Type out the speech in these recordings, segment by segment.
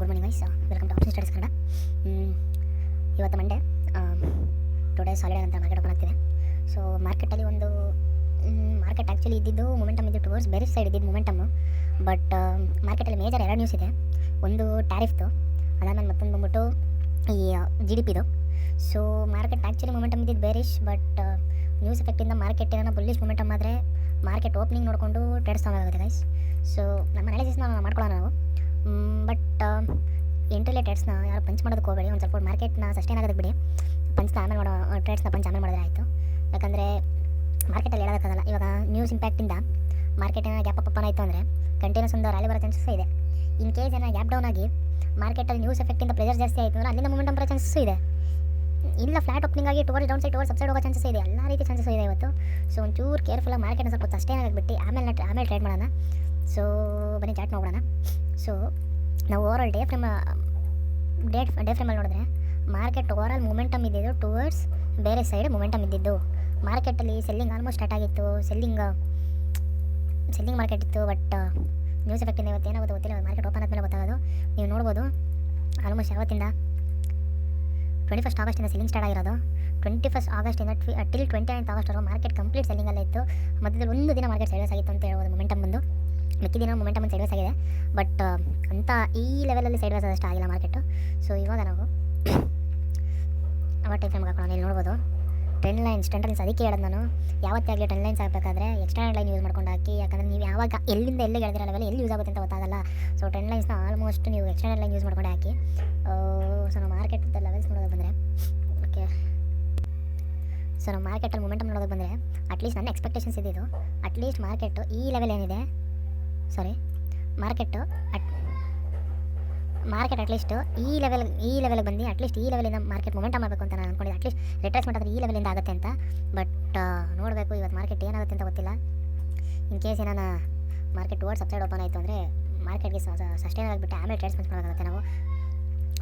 Good morning guys welcome to option studies Kannada ಇವತ್ತು Monday two days holiday ಅಂತ market open ಆಗ್ತಿದೆ. So ಮಾರ್ಕೆಟಲ್ಲಿ ಒಂದು ಮಾರ್ಕೆಟ್ ಆ್ಯಕ್ಚುಲಿ ಇದ್ದಿದ್ದು ಮೊಮೆಂಟಮ್ ಇದ್ದು ಟುವರ್ಡ್ಸ್ ಬೇರೆ ಸೈಡ್ ಇದ್ದಿದ್ದು ಮೊಮೆಂಟಮ್ಮು ಬಟ್ ಮಾರ್ಕೆಟಲ್ಲಿ ಮೇಜರ್ ಎರಡು ನ್ಯೂಸ್ ಇದೆ. ಒಂದು ಟ್ಯಾರಿಫ್ದು ಅದಾದಮೇಲೆ ಮತ್ತೊಂದು ಬಂದ್ಬಿಟ್ಟು ಈ ಜಿ ಡಿ ಪಿದು ಸೊ ಮಾರ್ಕೆಟ್ ಆ್ಯಕ್ಚುಲಿ ಮೊಮೆಂಟಮ್ ಇದ್ದಿದ್ದು ಬೇರಿಶ್ ಬಟ್ ನ್ಯೂಸ್ ಎಫೆಕ್ಟಿಂದ ಮಾರ್ಕೆಟ್ ಏನೋ ಬುಲ್ಲಿಶ್ ಮೊಮೆಂಟಮ್ ಆದರೆ ಮಾರ್ಕೆಟ್ ಓಪನಿಂಗ್ ನೋಡಿಕೊಂಡು ಟ್ರೇಡ್ಸ್ ಆಗುತ್ತೆ ಗೈಸ್ ಸೊ ನಮ್ಮ ಅನಾಲಿಸಿಸ್ನ ಮಾಡ್ಕೊಳ್ಳೋಣ ನಾವು. ಬಟ್ ಎಂಟ್ರಿಲೆ ಟ್ರೇಡ್ಸ್ನ ಯಾರು ಪಂಚ್ ಮಾಡೋದಕ್ಕೆ ಹೋಗಬೇಡಿ. ಒಂದು ಸ್ವಲ್ಪ ಮಾರ್ಕೆಟ್ನ ಸಸ್ಟೈನ್ ಆಗೋದಕ್ಕೆ ಬಿಡಿ. ಪಂಚ್ನ ಆಮೇಲೆ ಮಾಡೋ ಟ್ರೇಡ್ಸ್ನ ಪಂಚ್ ಆಮೇಲೆ ಮಾಡಿದ್ರೆ ಆಯಿತು. ಯಾಕಂದರೆ ಮಾರ್ಕೆಟಲ್ಲಿ ಹೇಳೋದಕ್ಕಾಗಲ್ಲ ಇವಾಗ ನ್ಯೂಸ್ ಇಂಪ್ಯಾಕ್ಟಿಂದ ಮಾರ್ಕೆಟ್ ಏನೋ ಗ್ಯಾಪ್ ಅಪ್ ಆಯಿತು ಅಂದರೆ ಕಂಟಿನ್ಯೂಸ್ ಒಂದು ರ್ಯಾಲಿ ಬರೋ ಚಾನ್ಸಸ್ ಇದೆ. ಇನ್ ಕೇಸ್ ಏನೋ ಗ್ಯಾಪ್ ಡೌನ್ ಆಗಿ ಮಾರ್ಕೆಟಲ್ಲಿ ನ್ಯೂಸ್ ಎಫೆಕ್ಟಿಂದ ಪ್ರೆಷರ್ ಜಾಸ್ತಿ ಆಯಿತು ಅಂದರೆ ಅಲ್ಲಿಂದ ಮೂಮೆಂಟ್ ಬರೋ ಚಾನ್ಸಸ್ಸು ಇದೆ. ಇಲ್ಲ ಫ್ಲಾಟ್ ಓಪನಿಂಗ್ ಆಗಿ ಟುವರ್ಡ್ ಡೌನ್ ಸೈಡ್ ಸಬ್ಸೈಡ್ ಹೋಗೋ ಚಾನ್ಸಸ್ ಇದೆ. ಎಲ್ಲ ರೀತಿ ಚಾನ್ಸಸ್ ಇದೆ ಇವತ್ತು. ಸೊ ಒಂಚೂರು ಕೇರ್ಫುಲ್ಲಾಗಿ ಮಾರ್ಕೆಟ್ನ ಸ್ವಲ್ಪ ಅಷ್ಟೇ ಆಗಿಬಿಟ್ಟು? ಆಮೇಲೆ ಆಮೇಲೆ ಟ್ರೇಡ್ ಮಾಡೋಣ. ಸೊ ಬನ್ನಿ ಚಾಟ್ ನೋಡೋಣ. ಸೊ ನಾವು overall day frame date day ಫ್ರೇಮಲ್ಲಿ ನೋಡಿದ್ರೆ ಮಾರ್ಕೆಟ್ ಓವರಾಲ್ ಮೂಮೆಂಟಮ್ ಇದ್ದಿದ್ದು ಟುವರ್ಡ್ಸ್ ಬೇರೆ ಸೈಡ್ ಮೂಮೆಂಟಮ್ ಇದ್ದಿದ್ದು. ಮಾರ್ಕೆಟಲ್ಲಿ ಸೆಲ್ಲಿಂಗ್ ಆಲ್ಮೋಸ್ಟ್ ಸ್ಟಾರ್ಟ್ ಆಗಿತ್ತು. ಸೆಲ್ಲಿಂಗ್ ಸೆಲ್ಲಿಂಗ್ ಮಾರ್ಕೆಟ್ ಇತ್ತು ಬಟ್ ನ್ಯೂಸ್ ಎಫೆಕ್ಟಿಂದ ಇವತ್ತು ಏನಾಗುತ್ತೆ ಗೊತ್ತಿಲ್ಲ. ಮಾರ್ಕೆಟ್ ಓಪನ್ ಆದಮೇಲೆ ಗೊತ್ತಾಗೋದು. ನೀವು ನೋಡ್ಬೋದು ಆಲ್ಮೋಸ್ಟ್ ಯಾವತ್ತಿಂದ? ಟ್ವೆಂಟಿ ಫಸ್ಟ್ ಆಗಸ್ಟಿಂದ ಸೆಲ್ಲಿಂಗ್ ಸ್ಟಾರ್ಟ್ ಆಗಿರೋದು. ಟ್ವೆಂಟಿ ಫಸ್ಟ್ ಆಗಸ್ಟಿಂದ ಟಿಲ್ ಟ್ವೆಂಟಿ ನೈನ್ತ್ ಆಗಸ್ಟ್ವರೆಗೂ ಮಾರ್ಕೆಟ್ ಕಂಪ್ಲೀಟ್ ಸೆಲ್ಲಿಂಗಲ್ಲೇ ಇತ್ತು. ಮಧ್ಯದಲ್ಲಿ ಒಂದು ದಿನ ಮಾರ್ಕೆಟ್ ಸೈಡ್ ಆಗಿತ್ತು ಅಂತ ಹೇಳ್ಬೋದು ಮೊಮೆಂಟಮ್ ಬಂದು. ಮಿಕ್ಕಿ ದಿನ ಮೊಮೆಂಟಮ್ ಸೈಡ್ವೇಸ್ ಆಗಿದೆ. ಬಟ್ ಅಂತ ಈ ಲೆವೆಲಲ್ಲಿ ಸೈಡ್ವೇಸ್ ಆದಷ್ಟು ಆಗಿಲ್ಲ ಮಾರ್ಕೆಟು ಸೊ ಇವಾಗ ನಾವು ಅವ ಟೈಮ್ ಫ್ರೇಮ್ಗೆ ಹಾಕೋಣ. ಇಲ್ಲಿ ನೋಡ್ಬೋದು. ಟ್ರೆಂಡ್ ಲೈನ್ಸ್ ಟ್ರೆಂಡ್ ಲೈನ್ಸ್ ಅದಕ್ಕೆ ಹೇಳೋದು ನಾನು. ಯಾವತ್ತೇ ಆಗಲಿ ಟ್ರೆಂಡ್ ಲೈನ್ಸ್ ಹಾಕಬೇಕಾದ್ರೆ ಎಕ್ಸ್ಟರ್ನಲ್ ಲೈನ್ ಯೂಸ್ ಮಾಡ್ಕೊಂಡು ಹಾಕಿ. ಯಾಕಂದರೆ ನೀವು ಯಾವಾಗ ಎಲ್ಲಿಂದ ಎಲ್ಲಿಗೆ ಹೇಳಿದ್ರೆ ಲೆವೆಲ್ ಎಲ್ಲಿ ಯೂಸ್ ಆಗುತ್ತೆ ಅಂತ ಗೊತ್ತಾಗಲ್ಲ. ಸೊ ಟ್ರೆಂಡ್ ಲೈನ್ಸ್ನ ಆಲ್ಮೋಸ್ಟ್ ನೀವು ಎಕ್ಸ್ಟರ್ನಲ್ ಲೈನ್ ಯೂಸ್ ಮಾಡ್ಕೊಂಡು ಹಾಕಿ. ಸೊ ನಾವು ಮಾರ್ಕೆಟ್ ಲೆವೆಲ್ಸ್ ನೋಡೋದು ಬಂದರೆ ಓಕೆ ಸೊ ನಾವು ಮಾರ್ಕೆಟಲ್ಲಿ ಮೊಮೆಂಟಮ್ ನೋಡೋದಕ್ಕೆ ಬಂದರೆ ಅಟ್ಲೀಸ್ಟ್ ನನ್ನ ಎಕ್ಸ್ಪೆಕ್ಟೇಷನ್ಸ್ ಇದ್ದಿದ್ದು ಅಟ್ಲೀಸ್ಟ್ ಮಾರ್ಕೆಟು ಈ ಲೆವೆಲ್ ಏನಿದೆ? Sorry market at market at least ಈ ಲೆವೆಲ್ ಈ ಲೆವೆಲ್ಗೆ ಬಂದು ಅಟ್ಲೀಸ್ಟ್ ಈ ಲೆವೆಲಿಂದ ಮಾರ್ಕೆಟ್ ಮೊಮೆಂಟಮ್ ಮಾಡಬೇಕು ಅಂತ ನಾನು ಅಂದ್ಕೊಂಡಿದ್ದೆ ಅಟ್ಲೀಸ್ಟ್ ರಿಟ್ರೇಸ್ಮೆಂಟ್ ಆದರೆ ಈ ಲೆವೆಲಿಂದ ಆಗುತ್ತೆ ಅಂತ. ಬಟ್ ನೋಡಬೇಕು ಇವತ್ತು ಮಾರ್ಕೆಟ್ ಏನಾಗುತ್ತೆ ಅಂತ ಗೊತ್ತಿಲ್ಲ. ಇನ್ ಕೇಸ್ ಏನಾನ ಮಾರ್ಕೆಟ್ ಟುವರ್ಡ್ ಸಬ್ಸೈಡ್ ಓಪನ್ ಆಯಿತು ಅಂದರೆ ಮಾರ್ಕೆಟ್ಗೆ ಸಸ್ಟೈನ್ ಆಗಿಬಿಟ್ಟು ಆಮೇಲೆ ಟ್ರೇಡ್ಸ್ ಮಾಡೋದಾಗುತ್ತೆ ನಾವು.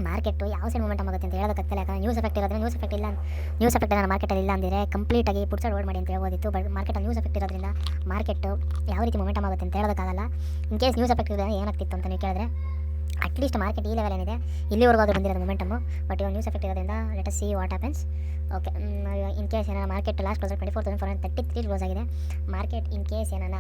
ಮಾರ್ಕೆಟು ಯಾವ ಸೈಡ್ ಮೂಮೆಂಟ್ ಆಗುತ್ತೆ ಅಂತ ಹೇಳೋದಕ್ಕಾಗ್ತಿಲ್ಲ ಯಾಕಂದ್ರೆ ನ್ಯೂಸ್ ಎಫೆಕ್ಟ್ ಇರೋದ್ರಿಂದ ನ್ಯೂಸ್ ಎಫೆಕ್ಟ್ ಇಲ್ಲ ನ್ಯೂಸ್ ಎಫೆಕ್ಟ್ ನಾನು ಮಾರ್ಕೆಟಲ್ಲಿ ಇಲ್ಲ ಅಂದರೆ ಕಂಪ್ಲೀಟಾಗಿ ಪುಟ್ ಸೈಡ್ ಮಾಡಿ ಅಂತ ಹೇಳ್ಬೋದಿತ್ತು. ಬಟ್ ಮಾರ್ಕೆಟಲ್ಲಿ ನ್ಯೂಸ್ ಎಫೆಕ್ಟ್ ಇರೋದ್ರಿಂದ ಮಾರ್ಕೆಟ್ ಯಾವ ರೀತಿ ಮೂಮೆಂಟ್ ಆಗುತ್ತೆ ಅಂತ ಹೇಳೋದಕ್ಕಾಗಲ್ಲ ಇನ್ ಕೇಸ್ ನ್ಯೂಸ್ ಎಫೆಕ್ಟ್ ಇರೋದ್ರೆ ಏನಾಗ್ತಿತ್ತು ಅಂತ ನೀವು ಕೇಳಿದ್ರೆ ಅಟ್ಲೀಸ್ಟ್ ಮಾರ್ಕೆಟ್ ಈ ಲೆವೆಲ್ ಏನಿದೆ, ಇಲ್ಲಿವರೆಗೂ ಅದು ಬಂದಿರೋದು ಮೊಮೆಂಟಮು ಬಟ್ ಇವಾಗ ನ್ಯೂಸ್ ಎಫೆಕ್ಟ್ ಇರೋದ್ರಿಂದ let see what happens okay in case ಏನಾರ market last close twenty four thousand four hundred thirty three close ಆಗಿದೆ. ಮಾರ್ಕೆಟ್ ಇನ್ ಕೇಸ್ ಏನಾರ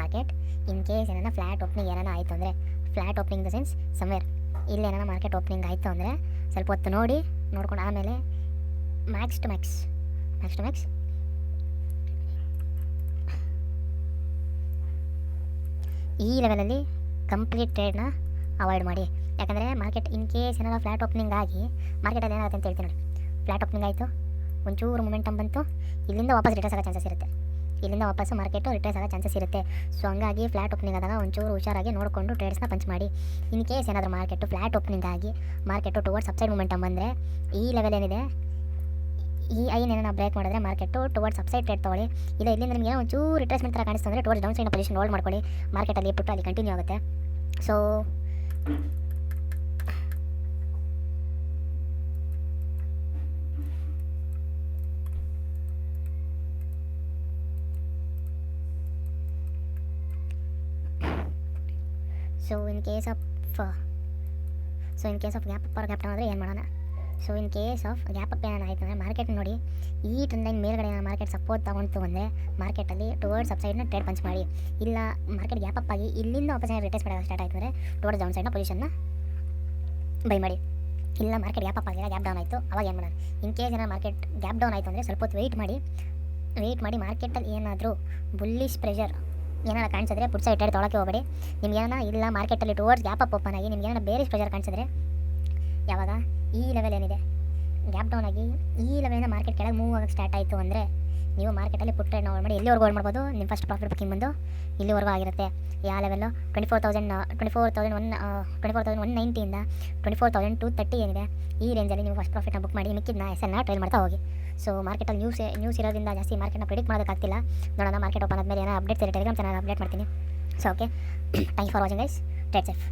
ಮಾರ್ಕೆಟ್ ಇನ್ ಕೇಸ್ ಏನಾರ ಫ್ಲಾಟ್ ಓಪನಿಂಗ್ ಏನಾರ ಆಯಿತು ಅಂದರೆ flat opening the sense somewhere ಇಲ್ಲಿ ಏನಾರ market opening ಆಯಿತು ಅಂದರೆ ಸ್ವಲ್ಪ ಹೊತ್ತು ನೋಡಿ, ನೋಡ್ಕೊಂಡು ಆಮೇಲೆ max to max max to max ಈ ಲೆವೆಲಲ್ಲಿ ಕಂಪ್ಲೀಟ್ ಟ್ರೇಡ್ನ ಅವಾಯ್ಡ್ ಮಾಡಿ. ಯಾಕಂದರೆ ಮಾರ್ಕೆಟ್ ಇನ್ ಕೇಸ್ ಏನಾರ ಫ್ಲಾಟ್ ಓಪನಿಂಗ್ ಆಗಿ ಮಾರ್ಕೆಟಲ್ಲಿ ಏನಾಗುತ್ತೆ ಅಂತ ಹೇಳ್ತೀನಿ ನೋಡಿ. ಫ್ಲಾಟ್ ಓಪನಿಂಗ್ ಆಯಿತು, ಒಂಚೂರು ಮೊಮೆಂಟಮ್ ಬಂತು, ಇಲ್ಲಿಂದ ವಾಪಸ್ ರಿಟರ್ಸ್ ಆಗೋ ಚಾನ್ಸಸ್ ಇರುತ್ತೆ. ಇಲ್ಲಿಂದ ವಾಪಸ್ ಮಾರ್ಕೆಟು ರಿಟರ್ಸ್ ಆಗೋ ಚಾನ್ಸಸ್ ಇರುತ್ತೆ. ಸೊ ಹಂಗಾಗಿ ಫ್ಲಾಟ್ ಓಪನಿಂಗ್ ಆದಾಗ ಒಂಚೂರು ಹುಷಾರಾಗಿ ನೋಡಿಕೊಂಡು ಟ್ರೇಡ್ಸ್ನ ಪಂಚ್ ಮಾಡಿ. ಇನ್ ಕೇಸ್ ಏನಾದರೂ ಮಾರ್ಕೆಟು ಫ್ಲಾಟ್ ಓಪನಿಂಗ್ ಆಗಿ ಮಾರ್ಕೆಟು ಟುವರ್ಡ್ಸ್ ಅಪ್ಸೈಡ್ ಮೂಮೆಂಟ್ ಬಂದರೆ, ಈ ಲೆವೆಲ್ ಏನಿದೆ? ಈ ಐ ಏನೋ ಬ್ರೇಕ್ ಮಾಡಿದ್ರೆ ಮಾರ್ಕೆಟು ಟುವರ್ಡ್ಸ್ ಅಪ್ಸೈಡ್ ಟ್ರೇಡ್ ತೊಗೊಳ್ಳಿ. ಇಲ್ಲ, ಇಲ್ಲಿಂದ ನಿಮಗೆ ಒಂಚೂರು ರಿಟ್ರೇಸ್ಮೆಂಟ್ ಥರ ಕಾಣಿಸ್ತು ಅಂದರೆ towards down side position hold ಮಾಡ್ಕೊಳ್ಳಿ ಮಾರ್ಕೆಟಲ್ಲಿ ಬಿಟ್ಟು ಅಲ್ಲಿ ಕಂಟಿನ್ಯೂ ಆಗುತ್ತೆ. So so in case of so in case of gap up gap down ಆದರೆ ಏನು ಮಾಡೋಣ? So in case of gap up ಏನಾರು ಅಂದರೆ ಮಾರ್ಕೆಟ್ ನೋಡಿ, ಈ ಟ್ರೆಂಡ್ ಲೈನ್ ಮೇಲ್ಗಡೆ ಮಾರ್ಕೆಟ್ ಸಪೋರ್ಟ್ ತೊಗೊಂಡು ಅಂದರೆ ಮಾರ್ಕೆಟಲ್ಲಿ ಟುವರ್ಡ್ಸ್ ಅಪ್ ಸೈಡ್ನ ಟ್ರೇಡ್ ಪಂಚ್ ಮಾಡಿ. ಇಲ್ಲ ಮಾರ್ಕೆಟ್ ಗ್ಯಾಪ್ ಅಪ್ ಆಗಿ ಇಲ್ಲಿಂದ ವಾಪಸ್ ರಿಟೇಸ್ ಮಾಡೋದು ಸ್ಟಾರ್ಟ್ ಆಯಿತು ಟುವರ್ಡ್ಸ್ ಡೌನ್ ಸೈಡ್ನ ಪೊಸಿಷನ್ನ ಬೈ ಮಾಡಿ. ಇಲ್ಲ ಮಾರ್ಕೆಟ್ ಗ್ಯಾಪ್ ಅಪ್ ಆಗಿಲ್ಲ ಗ್ಯಾಪ್ ಡೌನ್ ಆಯಿತು, ಅವಾಗ ಏನು ಮಾಡೋಣ? ಇನ್ ಕೇಸ್ ಏನಾರು ಮಾರ್ಕೆಟ್ ಗ್ಯಾಪ್ ಡೌನ್ ಆಯಿತು ಅಂದರೆ ಸ್ವಲ್ಪ ಹೊತ್ತು ವೆಯ್ಟ್ ಮಾಡಿ ವೆಯ್ಟ್ ಮಾಡಿ ಮಾರ್ಕೆಟಲ್ಲಿ ಏನಾದರೂ ಬುಲ್ಲಿಶ್ ಪ್ರೆಷರ್ ಏನಾರ ಕಾಣಿಸಿದ್ರೆ ಪುಟ್ಸ ಇಟ್ಟರೆ ತೊಳಕ್ಕೆ ಹೋಗಬೇಡಿ. ಏನಾರ ಇಲ್ಲ ಮಾರ್ಕೆಟಲ್ಲಿ ಟುವರ್ಡ್ಸ್ ಗ್ಯಾಪ್ ಅಪ್ ಓಪನ್ ಆಗಿ ನಿಮ್ಗೇನ ಬೇರೆ ಪ್ರೆಷರ್ ಕಾಣಿಸಿದ್ರೆ ಯಾವಾಗ? ಈ ಲೆವೆಲ್ ಏನಿದೆ? ಗ್ಯಾಪ್ ಡೌನ್ ಆಗಿ ಈ ಲೆವೆಲಿಂದ ಮಾರ್ಕೆಟ್ ಕೆಳಗೆ ಮೂವ್ ಆಗೋಕ್ಕೆ ಸ್ಟಾರ್ಟ್ ಆಯಿತು ಅಂದರೆ ನೀವು ಮಾರ್ಕೆಟಲ್ಲಿ ಪುಟ್ ಟ್ರೇಡ್ ಮಾಡಿ ಎಲ್ಲಿವರೆಗೂ ಹೋಲ್ಡ್ ಮಾಡ್ಬೋದು? ನಿಮ್ಮ ಫಸ್ಟ್ ಪ್ರಾಫಿಟ್ ಬುಕ್ಕಿಂಗ್ ಬಂದು ಇಲ್ಲಿವರೆಗೂ ಆಗಿರುತ್ತೆ. ಯಾವ level twenty four thousand twenty four thousand one twenty four thousand one ನೈಂಟಿಯಿಂದ twenty four thousand two thirty ಏನಿದೆ, ಈ ರೇಂಜಲ್ಲಿ ನೀವು ಫಸ್ಟ್ ಪ್ರಾಫಿಟ್ನ ಬುಕ್ ಮಾಡಿ, ಮಿಕ್ಕಿದ್ನ ಎಸ್ ಎನ್ನ ಟ್ರೈಲ್ ಮಾಡ್ತಾ ಹೋಗಿ. ಸೊ ಮಾರ್ಕೆಟಲ್ಲಿ ನ್ಯೂಸ್ ನ್ಯೂಸ್ ಇರೋದ್ರಿಂದ ಜಾಸ್ತಿ ಮಾರ್ಕೆಟ್ನ ಪ್ರಿಡಿಕ್ಟ್ ಮಾಡೋದಕ್ಕಾಗ್ತಿಲ್ಲ ನೋಡೋಣ ಮಾರ್ಕೆಟ್ ಓಪನ್ ಆದಮೇಲೆ ಏನೋ ಅಪ್ಡೇಟ್ಸ್ ಇದೆ ಟೆಲಿಗ್ರಾಮ್ ಚಾನಲ್ ಅಪ್ಡೇಟ್ ಮಾಡ್ತೀನಿ. So okay thank for watching guys trade safe